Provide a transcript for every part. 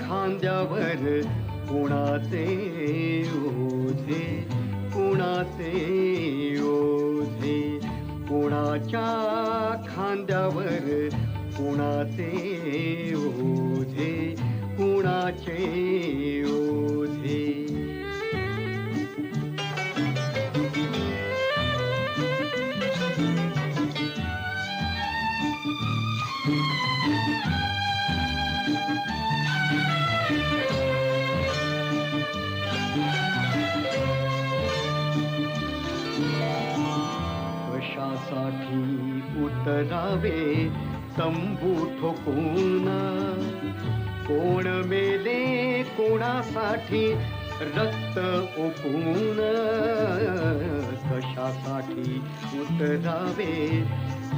खांद्यावर कुणाचे ओझे कुणाचे ओझे? कुणाच्या खांद्यावर कुणाचे ओझे कुणाचे ओझे? कशासाठी उतरावे तंबू ठोकून. कोण मेले कोणासाठी? रक्त ओकून. कशासाठी उतरावे?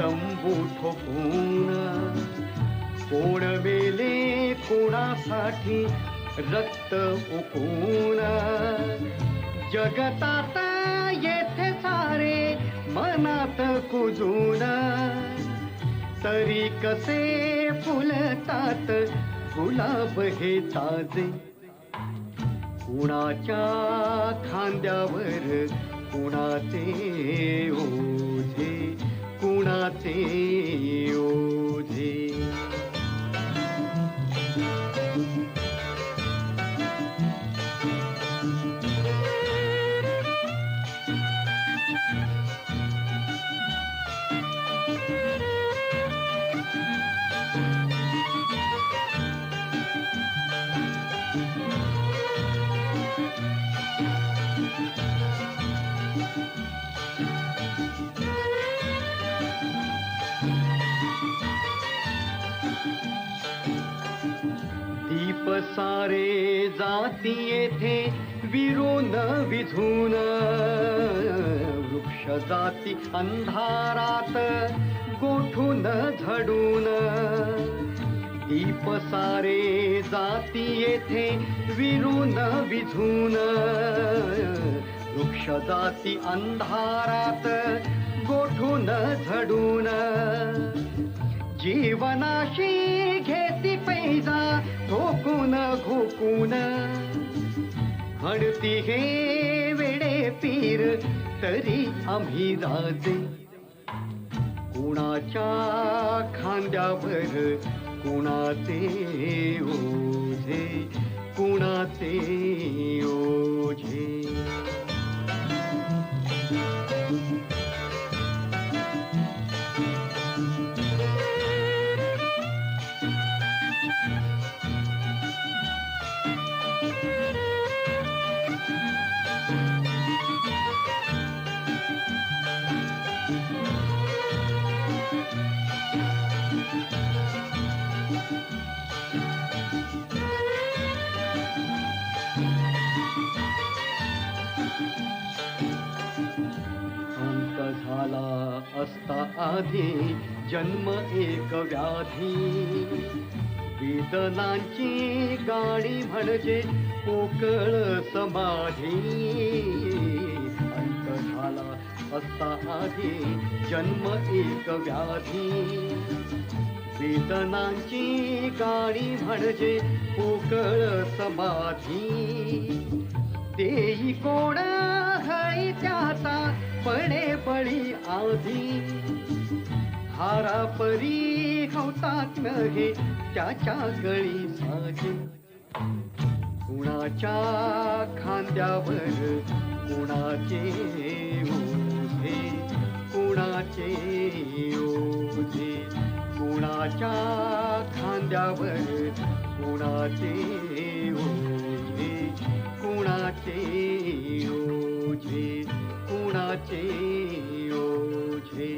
तंबू ठोकून. कोण मेले कोणासाठी? रक्त ओकून. जगतात येथे सारे मनात कुजून तरी कसे फुलतात गुलाब हे ताजे. कुणाच्या खांद्यावर कुणाचे ओझे. सारे जाती येथे विरून विझून. वृक्ष जाती अंधारात गोठून झडून. दीप सारे जाती येथे विरून विझून. वृक्ष जाती अंधारात गोठून झडून. जीवनाशी घेती पैज ठोकून घोकून घडती हे वेडे पीर तरी आम्ही दाजे. कुणाच्या खांद्यावर कुणाचे ओझे कुणाचे असता आधी जन्म एक व्याधी. वेदनांची गाडी म्हणजे पोकळ समाधी. अंत झाला असता आधी जन्म एक व्याधी. वेदनांची गाडी म्हणजे पोकळ समाधी. तेही कोण हळी त्याचा पडे बळी आधी. हारा परी हवतात हे त्याच्या गळी माझी कुणाच्या खांद्यावर कुणाचे ओझे कुणाचे ओझे. कुणाच्या खांद्यावर कुणाचे ओझे कुणाचे ओझे कुणाचे ओझे